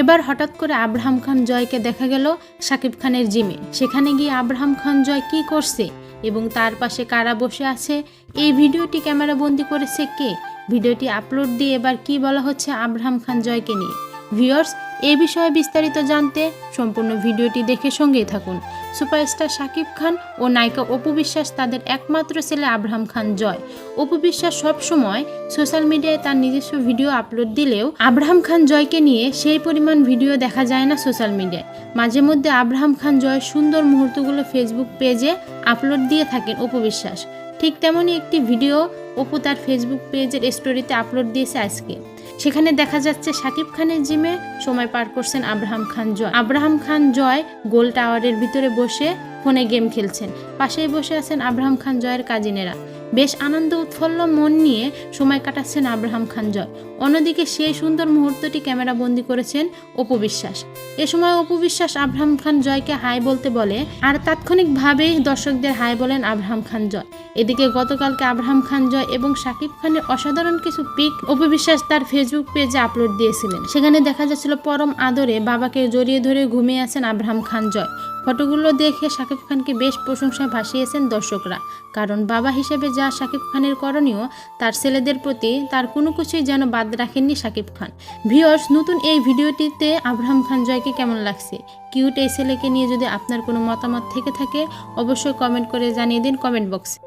এবার হঠাৎ করে আব্রাহাম খান জয়কে দেখা গেল শাকিব খানের জিমে। সেখানে গিয়ে আব্রাহাম খান জয় কি করছে এবং তার পাশে কারা বসে আছে, এই ভিডিওটি ক্যামেরা বন্দি করেছে কে? ভিডিওটি আপলোড দিয়ে এবার কি বলা হচ্ছে আব্রাহাম খান জয়কে নিয়ে। ভিওর্স এ বিষয়ে বিস্তারিত জানতে সম্পূর্ণ ভিডিওটি দেখে সঙ্গেই থাকুন। সুপারস্টার শাকিব খান ও নায়িকা অপু বিশ্বাস তাদের একমাত্র ছেলে আব্রাহাম খান জয়। অপু বিশ্বাস সবসময় সোশ্যাল মিডিয়ায় তার নিজস্ব ভিডিও আপলোড দিলেও আব্রাহাম খান জয়কে নিয়ে সেই পরিমাণ ভিডিও দেখা যায় না সোশ্যাল মিডিয়ায়। মাঝে মধ্যে আব্রাহাম খান জয়ের সুন্দর মুহূর্তগুলো ফেসবুক পেজে আপলোড দিয়ে থাকেন অপু বিশ্বাস। ঠিক তেমনই একটি ভিডিও অপু তার ফেসবুক পেজের স্টোরিতে আপলোড দিয়েছে আজকে। সেখানে দেখা যাচ্ছে সাকিব খানের জিমে সময় পার করছেন আব্রাহাম খান জয়। আব্রাহাম খান জয় গোল টাওয়ারের ভিতরে বসে ফোনে গেম খেলছেন। পাশেই বসে আছেন আব্রাহাম খান জয়ের কাজিনেরা। বেশ আনন্দ উৎফুল্ল মন নিয়ে সময় কাটাচ্ছেন আব্রাহাম খান জয়। অন্যদিকে সেই সুন্দর মুহূর্তটি ক্যামেরা বন্দি করেছেন অপু বিশ্বাস। এ সময় অপু বিশ্বাস আব্রাহাম খান জয়কে হাই বলতে বলে, আর তাৎক্ষণিকভাবেই দর্শকদের হাই বলেন আব্রাহাম খান জয়। এদিকে গতকালকে আব্রাহাম খান জয় এবং শাকিব খানের অসাধারণ কিছু পিক অপু বিশ্বাস তার ফেসবুক পেজে আপলোড দিয়েছিলেন। সেখানে দেখা যাচ্ছিল পরম আদরে বাবাকে জড়িয়ে ধরে ঘুমিয়ে আছেন আব্রাহাম খান জয়। ফটোগুলো দেখে শাকিব খানকে বেশ প্রশংসায় ভাসিয়েছেন দর্শকরা। কারণ বাবা হিসেবে যা শাকিব খানের করণীয়, তার ছেলেদের প্রতি তার কোনো কিছুই যেন বাদ রাখেননি শাকিব খান। ভিওর্স নতুন এই ভিডিওটিতে আব্রাহাম খান জয়কে কেমন লাগছে? কিউট এই ছেলেকে নিয়ে যদি আপনার কোনো মতামত থেকে থাকে, অবশ্যই কমেন্ট করে জানিয়ে দিন কমেন্ট বক্সে